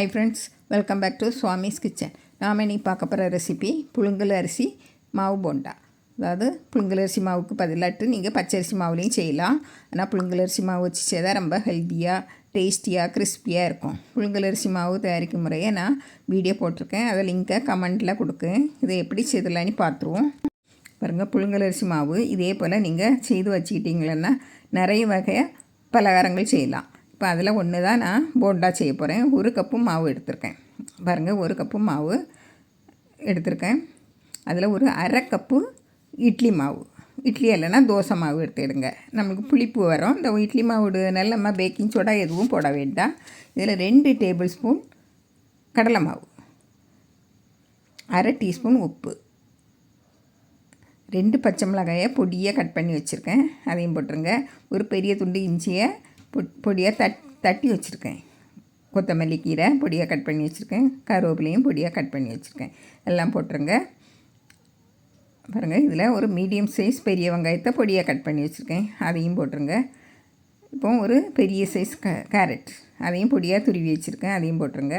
Hi friends welcome back to Swami's kitchen நாம் இன்றைக்கி பார்க்க போகிற ரெசிபி புழுங்கல் அரிசி மாவு போண்டா. அதாவது புழுங்கல் அரிசி மாவுக்கு பதிலாட்டு நீங்கள் பச்சரிசி மாவுலேயும் செய்யலாம். ஆனால் புழுங்கல் அரிசி மாவு வச்சு செய்தால் ரொம்ப ஹெல்த்தியாக டேஸ்டியாக கிறிஸ்பியாக இருக்கும். புழுங்கல் அரிசி மாவு தயாரிக்கும் முறையை நான் வீடியோ போட்டிருக்கேன். அதை லிங்க்கை கமெண்ட்டில் கொடுக்கேன் இதை எப்படி செய்தலான்னு பார்த்துருவோம். பாருங்கள் புழுங்கல் அரிசி மாவு இதே போல் நீங்கள் செய்து வச்சுக்கிட்டீங்களன்னா நிறைய வகையாக பலகாரங்கள் செய்யலாம். இப்போ அதில் ஒன்று தான் நான் போண்டா செய்ய போகிறேன். ஒரு கப்பு மாவு எடுத்திருக்கேன். பாருங்கள் ஒரு கப்பு மாவு எடுத்திருக்கேன். அதில் ஒரு அரை கப்பு இட்லி மாவு. இட்லி இல்லைன்னா தோசை மாவு எடுத்துடுங்க நமக்கு புளிப்பு வரும். இந்த இட்லி மாவுனால நம்ம பேக்கிங் சோடா எதுவும் போட வேண்டாம். இதில் ரெண்டு டேபிள் ஸ்பூன் கடலை மாவு. அரை டீஸ்பூன் உப்பு. ரெண்டு பச்சை மிளகாயை பொடியாக கட் பண்ணி வச்சுருக்கேன். அதையும் போட்டுருங்க. ஒரு பெரிய துண்டு இஞ்சியை பொடியாக தட் தட்டி வச்சுருக்கேன். கொத்தமல்லி கீரை பொடியாக கட் பண்ணி வச்சுருக்கேன். கருவேப்பிலையும் பொடியாக கட் பண்ணி வச்சுருக்கேன். எல்லாம் போட்டுருங்க. பாருங்கள் இதில் ஒரு மீடியம் சைஸ் பெரிய வெங்காயத்தை பொடியாக கட் பண்ணி வச்சுருக்கேன். அதையும் போட்டுருங்க. இப்போ ஒரு பெரிய சைஸ் க கேரட். அதையும் பொடியாக துருவி வச்சுருக்கேன். அதையும் போட்டுருங்க.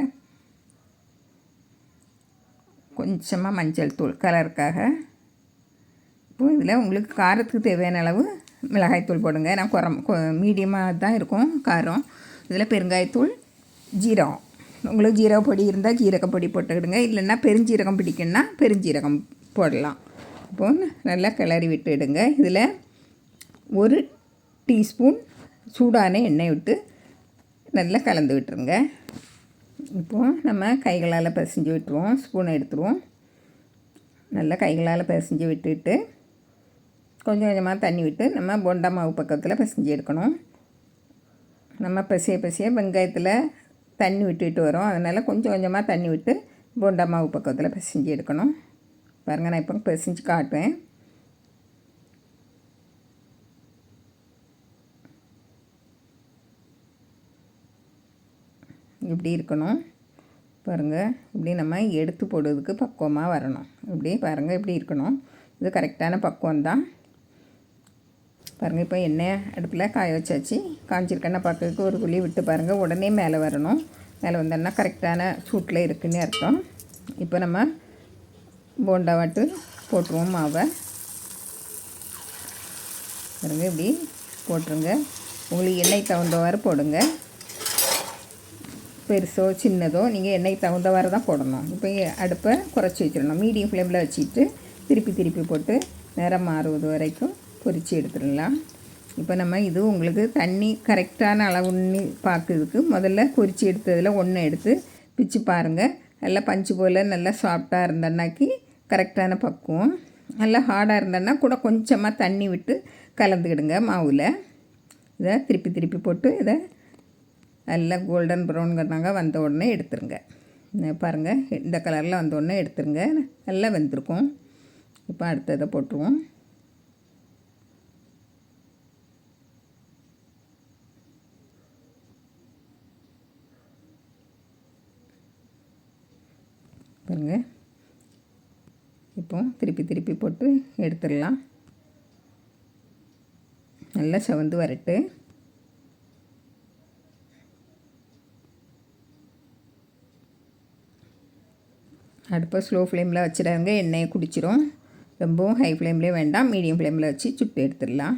கொஞ்சமாக மஞ்சள் தூள் கலருக்காக. இப்போ இதில் உங்களுக்கு காரத்துக்கு தேவையான அளவு மிளகாய்த்தூள் போடுங்க. நான் குறம் மீடியமாக தான் இருக்கும் காரம். இதில் பெருங்காயத்தூள் ஜீரகம். உங்களுக்கு ஜீரக பொடி இருந்தால் ஜீரக பொடி போட்டுக்கிடுங்க. இல்லைன்னா பெருஞ்சீரகம் பிடிக்குன்னா பெருஞ்சீரகம் போடலாம். அப்போது நல்லா கிளறி விட்டுடுங்க. இதில் ஒரு டீஸ்பூன் சூடான எண்ணெய் விட்டு நல்லா கலந்து விட்டுருங்க. இப்போது நம்ம கைகளால் பிசைஞ்சு விட்டுருவோம். ஸ்பூனை எடுத்துருவோம். நல்லா கைகளால் பிசைஞ்சு விட்டுட்டு கொஞ்சம் கொஞ்சமாக தண்ணி விட்டு நம்ம போண்டா மாவு பக்கத்தில் பிசைஞ்சு எடுக்கணும். நம்ம பசிய பசிய வெங்காயத்தில் தண்ணி விட்டுட்டு வரோம். அதனால் கொஞ்சம் கொஞ்சமாக தண்ணி விட்டு போண்டா மாவு பக்கத்தில் பிசைஞ்சு எடுக்கணும். பாருங்கள் நான் இப்போ பிசைஞ்சு காட்டுவேன் இப்படி இருக்கணும். பாருங்கள் இப்படி நம்ம எடுத்து போடுறதுக்கு பக்குவமாக வரணும். இப்படி பாருங்கள் இப்படி இருக்கணும். இது கரெக்டான பக்குவம் தான் பாருங்கள் இப்போ எண்ணெய் அடுப்பில் காய வச்சாச்சு. காஞ்சிருக்கேன்னா பார்க்கறதுக்கு ஒரு குழி விட்டு பாருங்கள் உடனே மேலே வரணும். மேலே வந்தோன்னா கரெக்டான சூட்டில் இருக்குன்னு அர்த்தம். இப்போ நம்ம போண்டா வாட்டு போட்டுருவோம் மாவை. பாருங்கள் இப்படி போட்டுருங்க. உங்களுக்கு எண்ணெய் தகுந்தவாறு போடுங்க. பெருசோ சின்னதோ நீங்கள் எண்ணெய் தகுந்தவாறு தான் போடணும். இப்போ அடுப்பை குறைச்சி வச்சிடணும். மீடியம் ஃப்ளேமில் வச்சுட்டு திருப்பி திருப்பி போட்டு நேரம் மாறுவது வரைக்கும் பொரித்து எடுத்துடலாம். இப்போ நம்ம இது உங்களுக்கு தண்ணி கரெக்டான அளவுன்னு பார்க்குறதுக்கு முதல்ல பொரித்து எடுத்ததில் ஒன்று எடுத்து பிச்சு பாருங்கள் நல்லா பஞ்சு போல் நல்லா சாஃப்டாக இருந்தனாக்கி கரெக்டான பக்குவம். நல்லா ஹார்டாக இருந்தோன்னா கூட கொஞ்சமாக தண்ணி விட்டு கலந்துக்கிடுங்க மாவில். இதை திருப்பி திருப்பி போட்டு இதை நல்லா கோல்டன் ப்ரௌனுங்கிறதாங்க வந்த உடனே எடுத்துருங்க. பாருங்கள் இந்த கலரில் வந்த உடனே எடுத்துருங்க. நல்லா வெந்திருக்கும். இப்போ அடுத்ததை போட்டுருவோம். பாருங்கள் இப்போ திருப்பி திருப்பி போட்டு எடுத்துடலாம். நல்லா செவந்து வரட்டு. அடுப்பை ஸ்லோ ஃப்ளேமில் வச்சுடாங்க எண்ணெயை குடிச்சிரும். ரொம்பவும் ஹை ஃப்ளேம்லேயே வேண்டாம். மீடியம் ஃப்ளேமில் வச்சு சுட்டு எடுத்துடலாம்.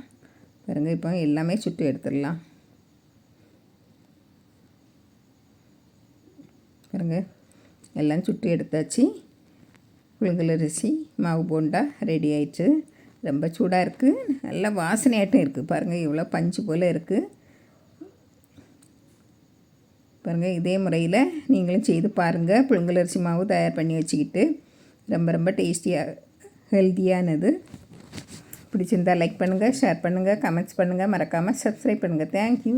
பாருங்கள் இப்போ எல்லாமே சுட்டு எடுத்துடலாம். பாருங்கள் எல்லாம் சுட்டு எடுத்தாச்சு. புழுங்கல் அரிசி மாவு போண்டா ரெடி ஆயிடுச்சு ரொம்ப சூடாக இருக்குது நல்லா வாசனையாட்டும் இருக்குது பாருங்கள் இவ்வளோ பஞ்சு போல் இருக்குது பாருங்கள் இதே முறையில் நீங்களும் செய்து பாருங்கள் புழுங்கல் அரிசி மாவு தயார் பண்ணி வச்சுக்கிட்டு ரொம்ப ரொம்ப டேஸ்டியாக ஹெல்த்தியானது. பிடிச்சிருந்தால் லைக் பண்ணுங்கள் ஷேர் பண்ணுங்கள் கமெண்ட்ஸ் பண்ணுங்கள் மறக்காமல் சப்ஸ்கிரைப் பண்ணுங்கள் தேங்க்யூ